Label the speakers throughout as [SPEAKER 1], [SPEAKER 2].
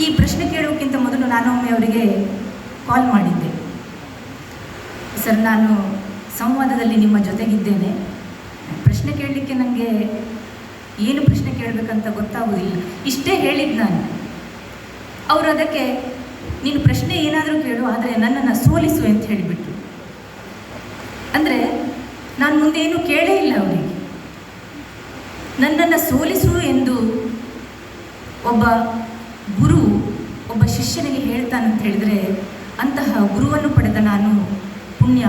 [SPEAKER 1] ಈ ಪ್ರಶ್ನೆ ಕೇಳೋಕ್ಕಿಂತ ಮೊದಲು ನಾನು ಒಮ್ಮೆ ಅವರಿಗೆ ಕಾಲ್ ಮಾಡಿದ್ದೆ. ಸರ್, ನಾನು ಸಂವಾದದಲ್ಲಿ ನಿಮ್ಮ ಜೊತೆಗಿದ್ದೇನೆ. ಪ್ರಶ್ನೆ ಕೇಳಲಿಕ್ಕೆ ನನಗೆ ಏನು ಪ್ರಶ್ನೆ ಕೇಳಬೇಕಂತ ಗೊತ್ತಾಗೋದಿಲ್ಲ ಇಷ್ಟೇ ಹೇಳಿದ್ದು ನಾನು. ಅವರು ಅದಕ್ಕೆ, ನೀನು ಪ್ರಶ್ನೆ ಏನಾದರೂ ಕೇಳು, ಆದರೆ ನನ್ನನ್ನು ಸೋಲಿಸು ಅಂತ ಹೇಳಿಬಿಟ್ರು. ಅಂದರೆ, ನಾನು ಮುಂದೆ ಏನು ಕೇಳೇ ಇಲ್ಲ ಅವರಿಗೆ. ನನ್ನನ್ನು ಸೋಲಿಸು ಎಂದು ಒಬ್ಬ ಗುರು ಒಬ್ಬ ಶಿಷ್ಯನಿಗೆ ಹೇಳ್ತಾನಂತ ಹೇಳಿದರೆ, ಅಂತಹ ಗುರುವನ್ನು ಪಡೆದ ನಾನು ಪುಣ್ಯ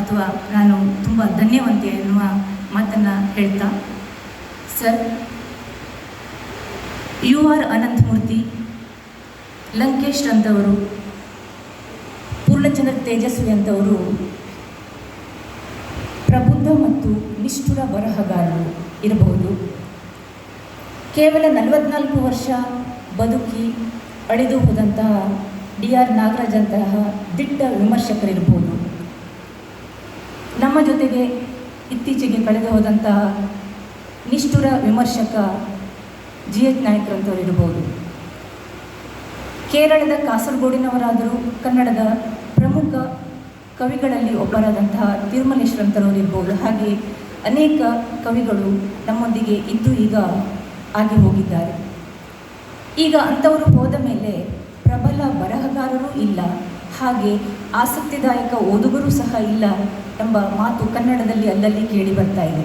[SPEAKER 1] ಅಥವಾ ನಾನು ತುಂಬ ಧನ್ಯವಂತೆ ಎನ್ನುವ ಮಾತನ್ನು ಹೇಳ್ತಾ, sir, U R Ananthamurthy Lankesh ಅಂತವರು ಪೂರ್ಣಚಂದ್ರ ತೇಜಸ್ವಿ ಅಂತವರು ಪ್ರಬುದ್ಧ ಮತ್ತು ನಿಷ್ಠುರ ಬರಹಗಾರರು ಇರಬಹುದು. ಕೇವಲ ನಲವತ್ನಾಲ್ಕು ವರ್ಷ ಬದುಕಿ ಅಳಿದು ಹೋದಂತಹ ಡಿ ಆರ್ ನಾಗರಾಜ್ ಅಂತಹ ದಿಟ್ಟ ವಿಮರ್ಶಕರಿರ್ಬೋದು. ನಮ್ಮ ಜೊತೆಗೆ ಇತ್ತೀಚೆಗೆ ಕಳೆದು ಹೋದಂತಹ ನಿಷ್ಠುರ ವಿಮರ್ಶಕ ಜಿ ಎಚ್ ನಾಯಕರಂಥವ್ರು ಇರ್ಬೋದು ಕೇರಳದ ಕಾಸರಗೋಡಿನವರಾದರೂ ಕನ್ನಡದ ಪ್ರಮುಖ ಕವಿಗಳಲ್ಲಿ ಒಬ್ಬರಾದಂತಹ ತಿರುಮಲೇಶ್ವರಂತರವರಿರ್ಬೋದು. ಹಾಗೆ ಅನೇಕ ಕವಿಗಳು ನಮ್ಮೊಂದಿಗೆ ಇದ್ದು ಈಗ ಆಗಿ ಹೋಗಿದ್ದಾರೆ. ಈಗ ಅಂಥವರು ಹೋದ ಮೇಲೆ ಪ್ರಬಲ ಬರಹಗಾರರೂ ಇಲ್ಲ. ಹಾಗೆ ಆಸಕ್ತಿದಾಯಕ ಓದುಗರೂ ಸಹ ಇಲ್ಲ ಎಂಬ ಮಾತು ಕನ್ನಡದಲ್ಲಿ ಅಲ್ಲಲ್ಲಿ ಕೇಳಿ ಬರ್ತಾ ಇದೆ.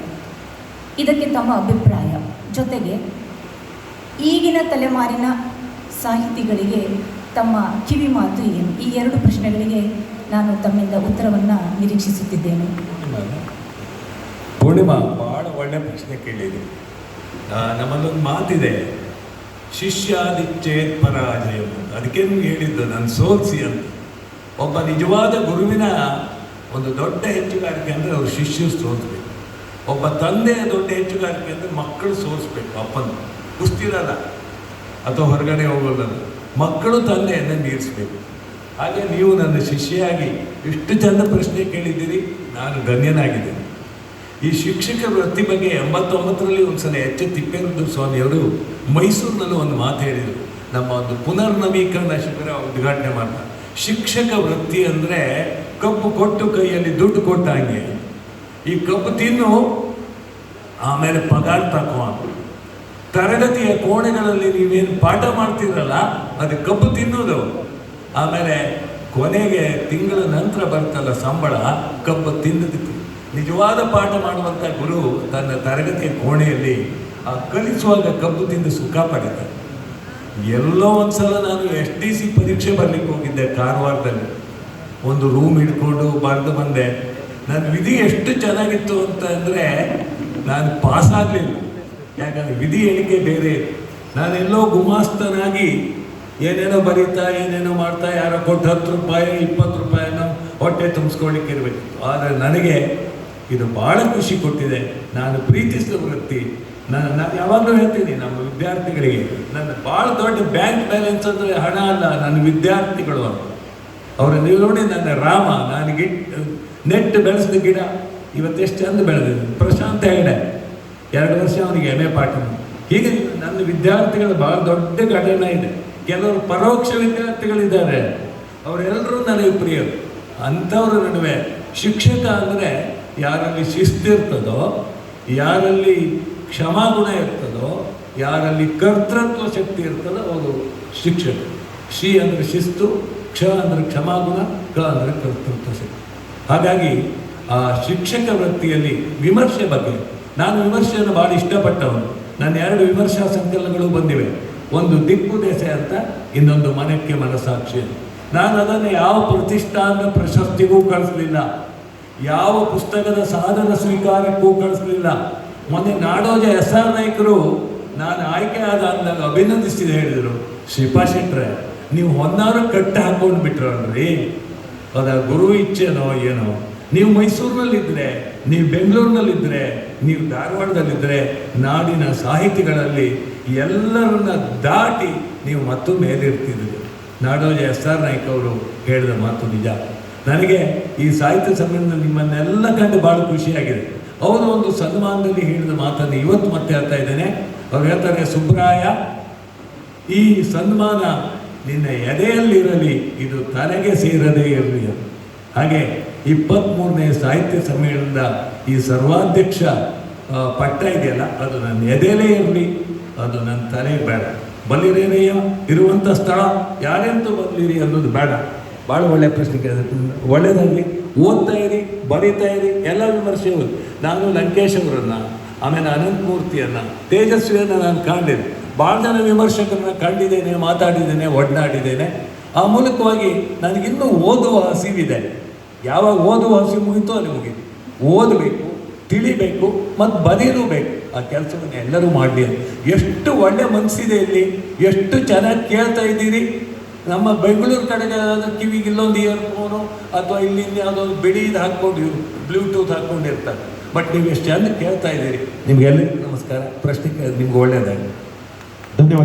[SPEAKER 1] ಇದಕ್ಕೆ ತಮ್ಮ ಅಭಿಪ್ರಾಯ. ಜೊತೆಗೆ ಈಗಿನ ತಲೆಮಾರಿನ ಸಾಹಿತಿಗಳಿಗೆ ತಮ್ಮ ಕಿವಿ ಮಾತು ಏನು? ಈ ಎರಡು ಪ್ರಶ್ನೆಗಳಿಗೆ ನಾನು ತಮ್ಮಿಂದ ಉತ್ತರವನ್ನು ನಿರೀಕ್ಷಿಸುತ್ತಿದ್ದೇನೆ.
[SPEAKER 2] ಪೂರ್ಣಿಮಾ ಭಾಳ ಒಳ್ಳೆ ಪ್ರಶ್ನೆ ಕೇಳಿದೆ ನಮ್ಮಲ್ಲೊಂದು ಮಾತಿದೆ. ಶಿಷ್ಯಾದಿಚ್ಛೇತ್ ಪರಾಜಯ ಅದಕ್ಕೆ ನಿಮ್ಗೆ ಹೇಳಿದ್ದು? ನಾನು ಸೋಲ್ಸಿ ಅಂತ. ಒಬ್ಬ ನಿಜವಾದ ಗುರುವಿನ ಒಂದು ದೊಡ್ಡ ಹೆಚ್ಚುಗಾರಿಕೆ ಅಂದರೆ ಅವ್ರ ಶಿಷ್ಯ ಸೋಲ್ಸ್ಬೇಕು. ಒಬ್ಬ ತಂದೆಯ ದೊಡ್ಡ ಹೆಚ್ಚುಗಾರಿಕೆ ಅಂದರೆ ಮಕ್ಕಳು ಸೋಲ್ಸ್ಬೇಕು ಅಪ್ಪನ ಕುಸ್ತಿರಲ್ಲ, ಅಥವಾ ಹೊರಗಡೆ ಹೋಗೋದಲ್ಲ ಮಕ್ಕಳು ತಂದೆಯನ್ನು ನೀರಿಸ್ಬೇಕು ಹಾಗೆ ನೀವು ನನ್ನ ಶಿಷ್ಯಾಗಿ ಇಷ್ಟು ಚಂದ ಪ್ರಶ್ನೆ ಕೇಳಿದ್ದೀರಿ, ನಾನು ಧನ್ಯನಾಗಿದ್ದೇನೆ. ಈ ಶಿಕ್ಷಕ ವೃತ್ತಿ ಬಗ್ಗೆ ಎಂಬತ್ತೊಂಬತ್ತರಲ್ಲಿ ಒಂದ್ಸಲ ಎಚ್ ತಿಪ್ಪೇರುದ್ರ ಸ್ವಾಮಿಯವರು ಮೈಸೂರಿನಲ್ಲಿ ಒಂದು ಮಾತು ಹೇಳಿದರು. ನಮ್ಮ ಒಂದು ಪುನರ್ನವೀಕರಣ ಶಿಬಿರ ಉದ್ಘಾಟನೆ ಮಾಡ್ತಾರೆ ಶಿಕ್ಷಕ ವೃತ್ತಿ ಅಂದರೆ ಕಬ್ಬು ಕೊಟ್ಟು ಕೈಯಲ್ಲಿ ದುಡ್ಡು ಕೊಟ್ಟ ಹಾಗೆ ಈ ಕಬ್ಬು ತಿನ್ನು, ಆಮೇಲೆ ಪಗಾರ ತಕೋ ತರಗತಿಯ ಕೋಣೆಗಳಲ್ಲಿ ನೀವೇನು ಪಾಠ ಮಾಡ್ತೀರಲ್ಲ, ಅದು ಕಬ್ಬು ತಿನ್ನೋದು. ಆಮೇಲೆ ಕೊನೆಗೆ ತಿಂಗಳ ನಂತರ ಬರ್ತಲ್ಲ ಸಂಬಳ, ಕಬ್ಬು ತಿನ್ನೋದಕ್ಕೆ ನಿಜವಾದ ಪಾಠ ಮಾಡುವಂಥ ಗುರು ತನ್ನ ತರಗತಿಯ ಕೋಣೆಯಲ್ಲಿ ಆ ಕಲಿಸುವಾಗ ಕಬ್ಬು ತಿಂದು ಸುಖ ಪಡಿತಾರೆ ಎಲ್ಲೋ ಒಂದ್ಸಲ ನಾನು ಎಸ್ ಡಿ ಸಿ ಪರೀಕ್ಷೆ ಬರಲಿಕ್ಕೆ ಹೋಗಿದ್ದೆ ಕಾರವಾರದಲ್ಲಿ. ಒಂದು ರೂಮ್ ಹಿಡ್ಕೊಂಡು ಬರೆದು ಬಂದೆ. ನನ್ನ ವಿಧಿ ಎಷ್ಟು ಚೆನ್ನಾಗಿತ್ತು ಅಂತ ಅಂದರೆ ನಾನು ಪಾಸ್ ಆಗಲಿಲ್ಲ. ಯಾಕಂದ್ರೆ ವಿಧಿ ಹೇಳಿಕೆ ಬೇರೆ ನಾನೆಲ್ಲೋ ಗುಮಾಸ್ತನಾಗಿ ಏನೇನೋ ಬರೀತಾ, ಏನೇನೋ ಮಾಡ್ತಾ, ಯಾರೋ ಕೊಟ್ಟು ಹತ್ತು ರೂಪಾಯಿ, ಇಪ್ಪತ್ತು ರೂಪಾಯಿನೋ ಹೊಟ್ಟೆ ತುಂಬಿಸ್ಕೊಳ್ಳಿಕ್ಕೆ ಇರಬೇಕಿತ್ತು ಆದರೆ ನನಗೆ ಇದು ಭಾಳ ಖುಷಿ ಕೊಟ್ಟಿದೆ. ನಾನು ಪ್ರೀತಿಸಿದ ವೃತ್ತಿ ನಾನು ನಾನು ಯಾವಾಗಲೂ ಹೇಳ್ತೀನಿ, ನಮ್ಮ ವಿದ್ಯಾರ್ಥಿಗಳಿಗೆ, ನನ್ನ ಭಾಳ ದೊಡ್ಡ ಬ್ಯಾಂಕ್ ಬ್ಯಾಲೆನ್ಸ್ ಅಂದರೆ ಹಣ ಅಲ್ಲ, ನನ್ನ ವಿದ್ಯಾರ್ಥಿಗಳು ಅಂತ. ಅವರ ನೀವು ನೋಡಿ ನನ್ನ ರಾಮ, ನಾನು ಗಿಟ್, ನೆಟ್ ಬೆಳೆಸಿದ ಗಿಡ ಇವತ್ತೆಷ್ಟು ಚಂದ ಬೆಳೆದಿದೆ. ಪ್ರಶಾಂತ ಹೇಳಿದೆ ಎರಡು ವರ್ಷ ಅವನಿಗೆ ಎಂ ಎ ಪಾಠ. ಹೀಗೆ ನನ್ನ ವಿದ್ಯಾರ್ಥಿಗಳ ಬಹಳ ದೊಡ್ಡ ಘಟನೆ ಇದೆ. ಕೆಲವರು ಪರೋಕ್ಷ ವಿದ್ಯಾರ್ಥಿಗಳಿದ್ದಾರೆ. ಅವರೆಲ್ಲರೂ ನನಗೆ ಪ್ರಿಯರು. ಅಂಥವ್ರ ನಡುವೆ ಶಿಕ್ಷಕ ಅಂದರೆ ಯಾರಲ್ಲಿ ಶಿಸ್ತಿರ್ತದೋ ಯಾರಲ್ಲಿ ಕ್ಷಮಾಗುಣ ಇರ್ತದೋ, ಯಾರಲ್ಲಿ ಕರ್ತೃತ್ವ ಶಕ್ತಿ ಇರ್ತದೋ ಅವರು ಶಿಕ್ಷಕ ಶಿ ಅಂದರೆ ಶಿಸ್ತು, ಕ್ಷ ಅಂದರೆ ಕ್ಷಮಾಗುಣ ಕ ಅಂದರೆ ಕರ್ತೃತ್ವ ಶಕ್ತಿ. ಹಾಗಾಗಿ ಆ ಶಿಕ್ಷಕ ವೃತ್ತಿಯಲ್ಲಿ ವಿಮರ್ಶೆ ಬಗ್ಗೆ. ನಾನು ವಿಮರ್ಶೆಯನ್ನು ಭಾಳ ಇಷ್ಟಪಟ್ಟವನು. ನನ್ನ ಎರಡು ವಿಮರ್ಶಾ ಸಂಕಲನಗಳು ಬಂದಿವೆ. ಒಂದು ದಿಕ್ಕು ದೆಸೆ ಅಂತ, ಇನ್ನೊಂದು ಮನಕ್ಕೆ ಮನಸಾಕ್ಷಿ ನಾನು ಅದನ್ನು ಯಾವ ಪ್ರತಿಷ್ಠಾನ ಪ್ರಶಸ್ತಿಗೂ ಕಳಿಸ್ಲಿಲ್ಲ. ಯಾವ ಪುಸ್ತಕದ ಸಾಧನ ಸ್ವೀಕಾರಕ್ಕೂ ಕಳಿಸಲಿಲ್ಲ. ಮೊನ್ನೆ ನಾಡೋಜ ಎಸ್ ಆರ್ ನಾಯ್ಕರು ನಾನು ಆಯ್ಕೆ ಆದ ಅಂದಾಗ ಅಭಿನಂದಿಸಿದೆ ಹೇಳಿದರು ಶ್ರೀಪಾ ಶೆಟ್ರೆ, ನೀವು ಹೊನ್ನಾರು ಕಟ್ಟ ಹಾಕೊಂಡು ಬಿಟ್ರಲ್ರಿ ಅದ ಗುರು ಇಚ್ಛೆನೋ ಏನೋ. ನೀವು ಮೈಸೂರಿನಲ್ಲಿದ್ದರೆ ನೀವು ಬೆಂಗಳೂರಿನಲ್ಲಿದ್ದರೆ ನೀವು ಧಾರವಾಡದಲ್ಲಿದ್ದರೆ ನಾಡಿನ ಸಾಹಿತಿಗಳಲ್ಲಿ ಎಲ್ಲರನ್ನ ದಾಟಿ ನೀವು ಮತ್ತೊಮ್ಮೆ ಮೇಲಿರ್ತಿದ್ರಿ. ನಾಡೋಜ ಎಸ್ ಆರ್ ನಾಯ್ಕ ಅವರು ಹೇಳಿದ ಮಾತು ನಿಜ. ನನಗೆ ಈ ಸಾಹಿತ್ಯ ಸಮ್ಮೇಳನ ನಿಮ್ಮನ್ನೆಲ್ಲ ಕಂಡು ಭಾಳ ಖುಷಿಯಾಗಿದೆ. ಅವರು ಒಂದು ಸನ್ಮಾನದಲ್ಲಿ ಹೇಳಿದ ಮಾತನ್ನು ಇವತ್ತು ಮತ್ತೆ ಹೇಳ್ತಾ ಇದ್ದೇನೆ. ಅವ್ರು ಹೇಳ್ತಾರೆ, ಸುಬ್ರಾಯ, ಈ ಸನ್ಮಾನ ನಿನ್ನ ಎದೆಯಲ್ಲಿರಲಿ, ಇದು ತನಗೆ ಸೇರದೇ ಇರಲಿ. ಹಾಗೆ ಇಪ್ಪತ್ತ್ಮೂರನೇ ಸಾಹಿತ್ಯ ಸಮ್ಮೇಳನದ ಈ ಸರ್ವಾಧ್ಯಕ್ಷ ಪಟ್ಟ ಇದೆಯಲ್ಲ, ಅದು ನನ್ನ ಎದೆಯಲ್ಲೇ ಇರಲಿ, ಅದು ನನ್ನ ತಲೆ ಬೇಡ. ಬಲ್ಲಿರೇನೆಯ ಇರುವಂಥ ಸ್ಥಳ ಯಾರೆಂತೂ ಬದಲಿರಿ ಅನ್ನೋದು ಬೇಡ. ಭಾಳ ಒಳ್ಳೆಯ ಪ್ರಶ್ನೆ ಕೇಳಿದ್ರು ಒಳ್ಳೆಯದಾಗಲಿ ಓದ್ತಾ ಇರಿ, ಬರೀತಾ ಇರಿ ಎಲ್ಲ ವಿಮರ್ಶೆ ನಾನು ಲಂಕೇಶ್ ಅವರನ್ನು, ಆಮೇಲೆ ಅನಂತಮೂರ್ತಿಯನ್ನು ತೇಜಸ್ವಿಯನ್ನು ನಾನು ಕಾಣಿದೆ ಭಾಳ ಜನ ವಿಮರ್ಶಕರನ್ನ ಕಂಡಿದ್ದೇನೆ, ಮಾತಾಡಿದ್ದೇನೆ, ಒಡನಾಡಿದ್ದೇನೆ. ಆ ಮೂಲಕವಾಗಿ ನನಗಿನ್ನೂ ಓದುವ ಹಸಿವಿದೆ. ಯಾವಾಗ ಓದುವ ಹಸಿವು ಮುಗಿತೋ ಅಲ್ಲಿ ಮುಗೀತು. ಓದಬೇಕು, ತಿಳಿಬೇಕು ಮತ್ತು ಬರೀಲೂ ಬೇಕು. ಆ ಕೆಲಸವನ್ನು ಎಲ್ಲರೂ ಮಾಡಲಿ ಎಷ್ಟು ಒಳ್ಳೆ ಮನಸ್ಸಿದೆ ಇಲ್ಲಿ, ಎಷ್ಟು ಚೆನ್ನಾಗಿ ಕೇಳ್ತಾ ಇದ್ದೀರಿ. ನಮ್ಮ ಬೆಂಗಳೂರು ಕಡೆಗೆ ಏನಾದರೂ ಕಿವಿಗೆ ಇಲ್ಲೊಂದು ಇಯರ್ಫೋನು ಅಥವಾ ಇಲ್ಲಿಂದ ಯಾವುದೋ ಒಂದು ಬಿಳಿದು ಹಾಕ್ಕೊಂಡು ಬ್ಲೂಟೂತ್ ಹಾಕ್ಕೊಂಡಿರ್ತಾರೆ. ಬಟ್ ನೀವು ಎಷ್ಟು ಚಂದ ಕೇಳ್ತಾ ಇದ್ದೀರಿ. ನಿಮಗೆಲ್ಲರಿಗೂ ನಮಸ್ಕಾರ. ಪ್ರಶ್ನೆ ನಿಮ್ಗೆ ಒಳ್ಳೆಯದಾಗಿ
[SPEAKER 3] ಧನ್ಯವಾದ.